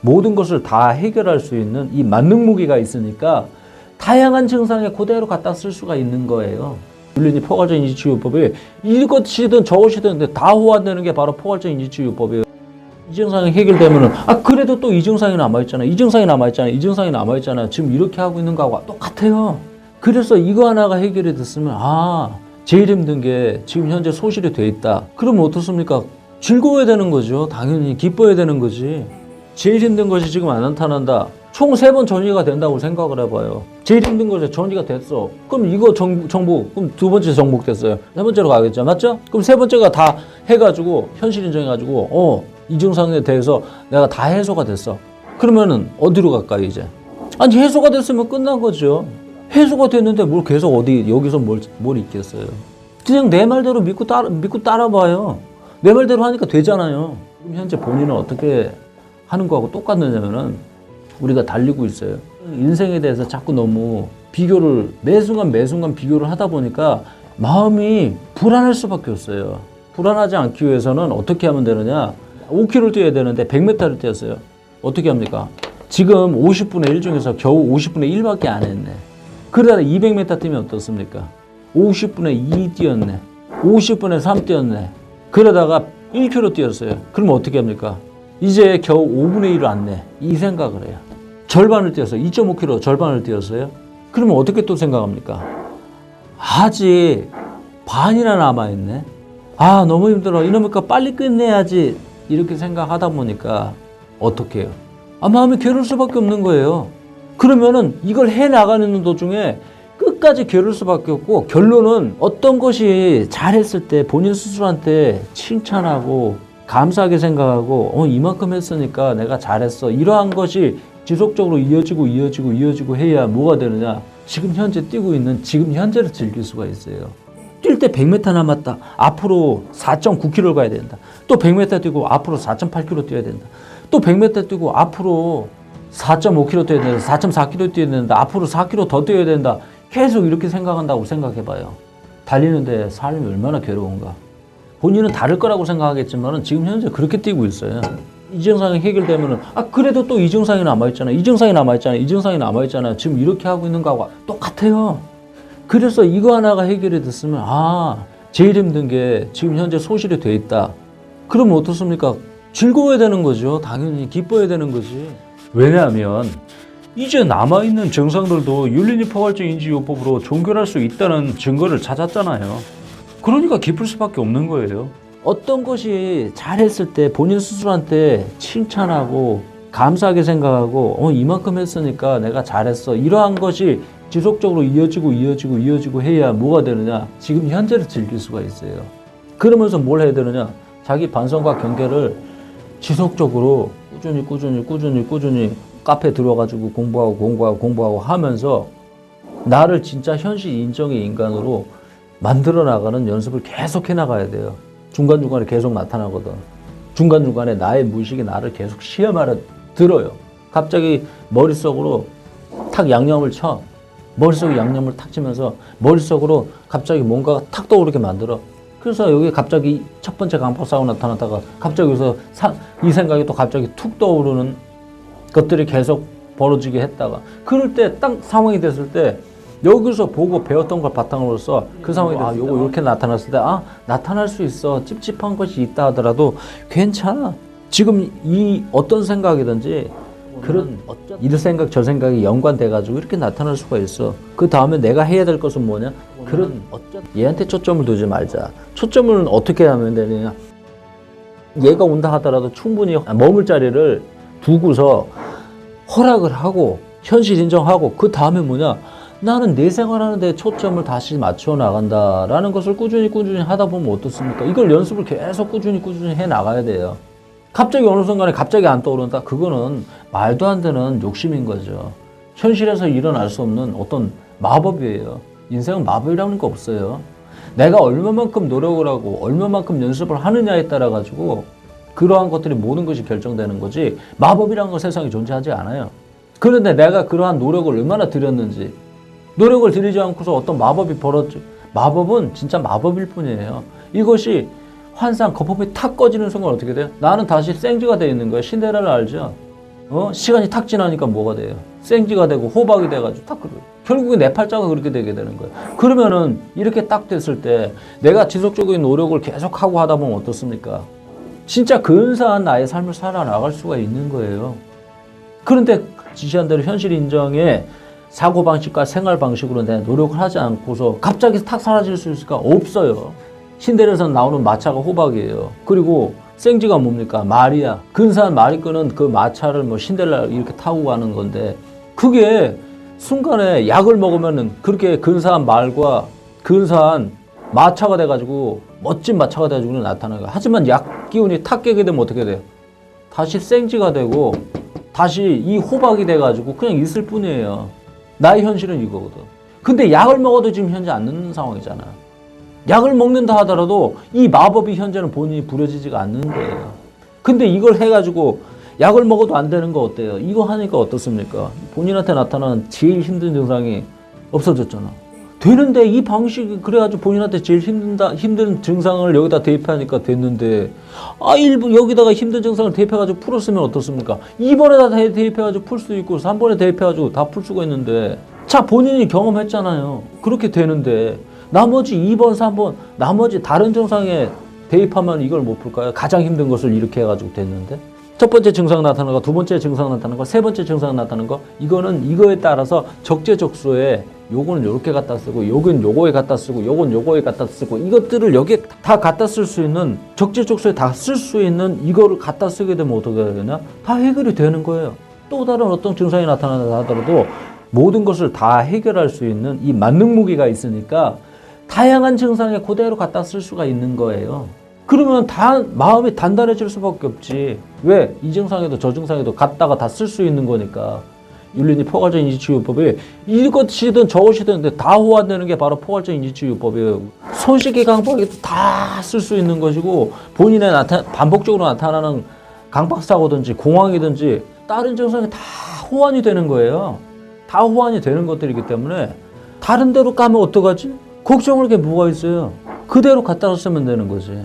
모든 것을 다 해결할 수 있는 이 만능 무기가 있으니까 다양한 증상에 그대로 갖다 쓸 수가 있는 거예요. 윤리니 포괄적 인지치유법이 이것이든 저것이든 다 호환되는 게 바로 포괄적 인지치유법이에요. 이 증상이 해결되면은 아 그래도 또 이 증상이 남아 있잖아. 이 증상이 남아 있잖아. 이 증상이 남아 있잖아. 지금 이렇게 하고 있는 거하고 똑같아요. 그래서 이거 하나가 해결이 됐으면 아 제일 힘든 게 지금 현재 소실이 돼 있다. 그러면 어떻습니까? 즐거워야 되는 거죠. 당연히 기뻐야 되는 거지. 제일 힘든 것이 지금 안 나타난다. 총 세 번 전이가 된다고 생각을 해봐요. 제일 힘든 것이 전이가 됐어. 그럼 이거 정, 정복, 그럼 두 번째 정복 됐어요. 세 번째로 가겠죠. 맞죠? 그럼 세 번째가 다 해가지고, 현실 인정해가지고, 어, 이 증상에 대해서 내가 다 해소가 됐어. 그러면은 어디로 갈까요, 이제? 아니, 해소가 됐으면 끝난 거죠. 해소가 됐는데 뭘 계속 어디, 여기서 뭘, 뭘 있겠어요. 그냥 내 말대로 믿고 따라, 믿고 따라봐요. 내 말대로 하니까 되잖아요. 그럼 현재 본인은 어떻게 하는 거하고 똑같느냐면은 우리가 달리고 있어요. 인생에 대해서 자꾸 너무 비교를 매 순간 매 순간 비교를 하다 보니까 마음이 불안할 수밖에 없어요. 불안하지 않기 위해서는 어떻게 하면 되느냐? 5km를 뛰어야 되는데 100m를 뛰었어요. 어떻게 합니까? 지금 50분의 1 중에서 겨우 50분의 1밖에 안 했네. 그러다 200m 뛰면 어떻습니까? 50분의 2 뛰었네. 50분의 3 뛰었네. 그러다가 1km 뛰었어요. 그럼 어떻게 합니까? 이제 겨우 5분의 1을 안 내. 이 생각을 해요. 절반을 뛰었어요. 2.5km 절반을 뛰었어요. 그러면 어떻게 또 생각합니까? 아직 반이나 남아있네. 아, 너무 힘들어. 이놈의까 빨리 끝내야지. 이렇게 생각하다 보니까 어떻게 해요? 아, 마음이 괴로울 수밖에 없는 거예요. 그러면은 이걸 해 나가는 도중에 끝까지 괴로울 수밖에 없고 결론은 어떤 것이 잘했을 때 본인 스스로한테 칭찬하고 감사하게 생각하고 어 이만큼 했으니까 내가 잘했어. 이러한 것이 지속적으로 이어지고 이어지고 이어지고 해야 뭐가 되느냐. 지금 현재 뛰고 있는 지금 현재를 즐길 수가 있어요. 뛸 때 100m 남았다. 앞으로 4.9km 가야 된다. 또 100m 뛰고 앞으로 4.8km 뛰어야 된다. 또 100m 뛰고 앞으로 4.5km 뛰어야 된다. 4.4km 뛰어야 된다. 앞으로 4km 더 뛰어야 된다. 계속 이렇게 생각한다고 생각해봐요. 달리는데 삶이 얼마나 괴로운가 본인은 다를 거라고 생각하겠지만 지금 현재 그렇게 뛰고 있어요. 이 증상이 해결되면은 아 그래도 또 이 증상이 남아 있잖아. 이 증상이 남아 있잖아. 이 증상이 남아 있잖아. 지금 이렇게 하고 있는 거하고 똑같아요. 그래서 이거 하나가 해결이 됐으면 아 제일 힘든 게 지금 현재 소실이 돼 있다. 그러면 어떻습니까? 즐거워야 되는 거죠. 당연히 기뻐야 되는 거지. 왜냐하면 이제 남아있는 증상들도 윤리니 포괄적 인지 요법으로 종결할 수 있다는 증거를 찾았잖아요. 그러니까 기쁠 수밖에 없는 거예요. 어떤 것이 잘했을 때 본인 스스로한테 칭찬하고 감사하게 생각하고 어 이만큼 했으니까 내가 잘했어 이러한 것이 지속적으로 이어지고 이어지고 이어지고 해야 뭐가 되느냐 지금 현재를 즐길 수가 있어요. 그러면서 뭘 해야 되느냐 자기 반성과 경계를 지속적으로 꾸준히 꾸준히 꾸준히 꾸준히 카페 들어가지고 공부하고 공부하고 공부하고 하면서 나를 진짜 현실 인정의 인간으로 만들어 나가는 연습을 계속 해 나가야 돼요. 중간중간에 계속 나타나거든. 중간중간에 나의 무의식이 나를 계속 시험하러 들어요. 갑자기 머릿속으로 탁 양념을 쳐. 머릿속에 양념을 탁 치면서 머릿속으로 갑자기 뭔가가 탁 떠오르게 만들어. 그래서 여기 갑자기 첫 번째 강박사고 나타났다가 갑자기 여기서 사- 이 생각이 또 갑자기 툭 떠오르는 것들이 계속 벌어지게 했다가 그럴 때 딱 상황이 됐을 때 여기서 보고 배웠던 걸 바탕으로서 그 상황이 아 요거 이렇게 나타났을 때 아 나타날 수 있어. 찝찝한 것이 있다 하더라도 괜찮아. 지금 이 어떤 생각이든지 그런 이 생각 저 생각이 연관돼 가지고 이렇게 나타날 수가 있어. 그 다음에 내가 해야 될 것은 뭐냐? 그런 얘한테 초점을 두지 말자. 초점을 어떻게 하면 되느냐? 얘가 온다 하더라도 충분히 머물 자리를 두고서 허락을 하고 현실 인정하고 그 다음에 뭐냐 나는 내 생활하는데 초점을 다시 맞춰 나간다라는 것을 꾸준히 꾸준히 하다 보면 어떻습니까? 이걸 연습을 계속 꾸준히 꾸준히 해 나가야 돼요. 갑자기 어느 순간에 갑자기 안 떠오른다? 그거는 말도 안 되는 욕심인 거죠. 현실에서 일어날 수 없는 어떤 마법이에요. 인생은 마법이라는 거 없어요. 내가 얼마만큼 노력을 하고 얼마만큼 연습을 하느냐에 따라 가지고 그러한 것들이 모든 것이 결정되는 거지 마법이라는 건 세상에 존재하지 않아요. 그런데 내가 그러한 노력을 얼마나 들였는지 노력을 들이지 않고서 어떤 마법이 벌어지 마법은 진짜 마법일 뿐이에요. 이것이 환상 거품이 탁 꺼지는 순간 어떻게 돼요? 나는 다시 생쥐가 되어 있는 거예요. 신데렐라 알죠? 어? 시간이 탁 지나니까 뭐가 돼요? 생쥐가 되고 호박이 돼가지고 탁 그래. 결국에 내 팔자가 그렇게 되게 되는 거예요. 그러면은 이렇게 딱 됐을 때 내가 지속적인 노력을 계속 하고 하다 보면 어떻습니까? 진짜 근사한 나의 삶을 살아나갈 수가 있는 거예요. 그런데 지시한 대로 현실 인정에 사고 방식과 생활 방식으로 내 노력을 하지 않고서 갑자기 탁 사라질 수 있을까? 없어요. 신데렐라에서 나오는 마차가 호박이에요. 그리고 생쥐가 뭡니까? 말이야. 근사한 말이 끄는 그 마차를 뭐 신데렐라 이렇게 타고 가는 건데 그게 순간에 약을 먹으면은 그렇게 근사한 말과 근사한 마차가 돼가지고 멋진 마차가 돼가지고 나타나요. 하지만 약 기운이 탁 깨게 되면 어떻게 돼요? 다시 생쥐가 되고 다시 이 호박이 돼가지고 그냥 있을 뿐이에요. 나의 현실은 이거거든. 근데 약을 먹어도 지금 현재 안 늦는 상황이잖아. 약을 먹는다 하더라도 이 마법이 현재는 본인이 부려지지가 않는 거예요. 근데 이걸 해가지고 약을 먹어도 안 되는 거 어때요? 이거 하니까 어떻습니까? 본인한테 나타나는 제일 힘든 증상이 없어졌잖아. 되는데 이 방식이 그래가지고 본인한테 제일 힘든다 힘든 증상을 여기다 대입하니까 됐는데 아 일부 여기다가 힘든 증상을 대입해가지고 풀었으면 어떻습니까? 2번에다 대- 대입해가지고 풀 수 있고 3번에 대입해가지고 다 풀 수가 있는데 자 본인이 경험했잖아요. 그렇게 되는데 나머지 2번, 3번 나머지 다른 증상에 대입하면 이걸 못 풀까요? 가장 힘든 것을 이렇게 해가지고 됐는데 첫 번째 증상 나타나는 거, 두 번째 증상 나타나는 거, 세 번째 증상 나타나는 거 이거는 이거에 따라서 적재적소에 요거는 요렇게 갖다 쓰고 요건 요거에 갖다 쓰고 요건 요거에 갖다 쓰고 이것들을 여기에 다 갖다 쓸 수 있는 적재적소에 다 쓸 수 있는 이거를 갖다 쓰게 되면 어떻게 되냐? 다 해결이 되는 거예요. 또 다른 어떤 증상이 나타난다 하더라도 모든 것을 다 해결할 수 있는 이 만능 무기가 있으니까 다양한 증상에 그대로 갖다 쓸 수가 있는 거예요. 그러면 다 마음이 단단해질 수밖에 없지. 왜? 이 증상에도 저 증상에도 갖다가 다 쓸 수 있는 거니까. 윤리니 포괄적 인지치유법이 이것이든 저것이든 다 호환되는 게 바로 포괄적 인지치유법이에요. 손쉽게 강박이 다 쓸 수 있는 것이고 본인의 나타 반복적으로 나타나는 강박사고든지 공황이든지 다른 증상이 다 호환이 되는 거예요. 다 호환이 되는 것들이기 때문에 다른 데로 까면 어떡하지? 걱정할 게 뭐가 있어요? 그대로 갖다 쓰면 되는 거지.